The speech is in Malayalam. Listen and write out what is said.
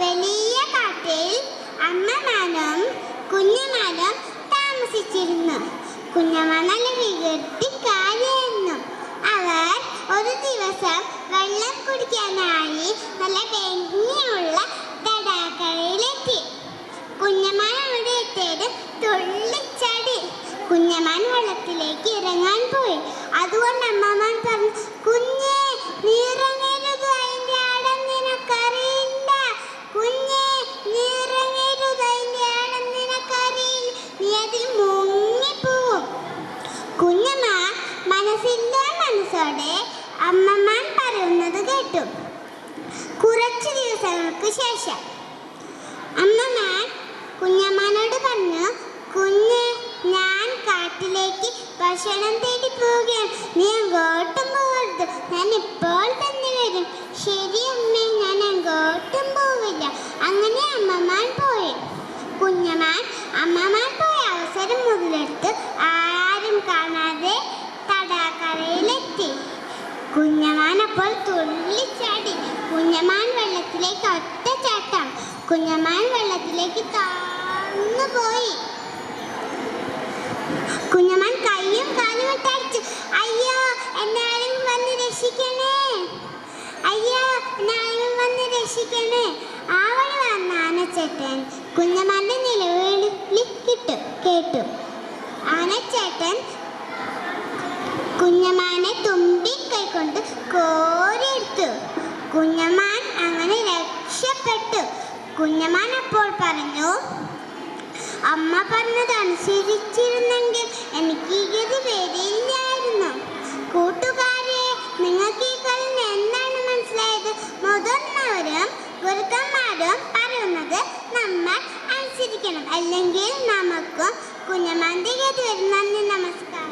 വലിയ കാട്ടിൽ അമ്മമാരും കുഞ്ഞമാനം താമസിച്ചിരുന്നു. കുഞ്ഞമ്മ നല്ല വികൃതിക്കാരിയായിരുന്നു അവർ ഒരു ദിവസം വെള്ളം കുടിക്കാനായി നല്ല ഭംഗിയുള്ള തടാക്കരയിലെത്തി കുഞ്ഞമാൻ അവിടെ എത്തിയത് തുള്ളിച്ചടി. കുഞ്ഞമാൻ വെള്ളത്തിലേക്ക് ഇറങ്ങാൻ പോയി. അതുകൊണ്ട് അമ്മമാൻ പറഞ്ഞു മനസ്സില്ലാ മനസ്സോടെ അമ്മമാൻ പറയുന്നത് കേട്ടു. കുറച്ചു ദിവസങ്ങൾക്ക് ശേഷം അമ്മമാൻ കുഞ്ഞമ്മാനോട് പറഞ്ഞു കുഞ്ഞ് ഞാൻ കാട്ടിലേക്ക് ഭക്ഷണം തേടി പോവുകയാണ്. നീ അങ്ങോട്ടും പോകരുത് ഞാൻ ഇപ്പോൾ തന്നെ വരും. ശരി അമ്മേ ഞാൻ അങ്ങോട്ടും പോവില്ല. അങ്ങനെ അമ്മമാൻ പോയി. കുഞ്ഞമാൻ അമ്മമാൻ പോയ അവസരം മുതലെടുത്ത് ആരും കുഞ്ഞമാൻ അപ്പോൾ തുള്ളിച്ചാടി. കുഞ്ഞമാൻ വെള്ളത്തിലേക്ക് ഒറ്റ ചാട്ടം കുഞ്ഞമാൻ വെള്ളത്തിലേക്ക് താഴ്ന്നു പോയി. കുഞ്ഞമാൻ കൈയും കാലും ഇട്ടടിച്ചു അയ്യോ എന്നാലും വന്ന് രക്ഷിക്കണേ. അയ്യോ എന്നാലും വന്ന് രക്ഷിക്കണേ. ആ വഴി വന്ന ആനച്ചേട്ടൻ കുഞ്ഞമാന്റെ നിലവിളി കിട്ടു. കേട്ടു ആനച്ചേട്ടൻ കുഞ്ഞമാനെ തുമ്പി കൈകൊണ്ട് കോരിയെടുത്തു കുഞ്ഞമാൻ അങ്ങനെ രക്ഷപ്പെട്ടു. കുഞ്ഞമാൻ അപ്പോൾ പറഞ്ഞു അമ്മ പറഞ്ഞത് അനുസരിച്ചിരുന്നെങ്കിൽ എനിക്ക് ഈ ഗതി വരില്ലായിരുന്നു. കൂട്ടുകാരെ നിങ്ങൾക്ക് ഈ കളിന് എന്താണ് മനസ്സിലായത്? മുതിർന്നവരും ഗുരുക്കന്മാരും പറയുന്നത് നമ്മൾ അനുസരിക്കണം. അല്ലെങ്കിൽ നമുക്കും കുഞ്ഞമാന്റെ ഗതി വരും നന്ദി നമസ്കാരം.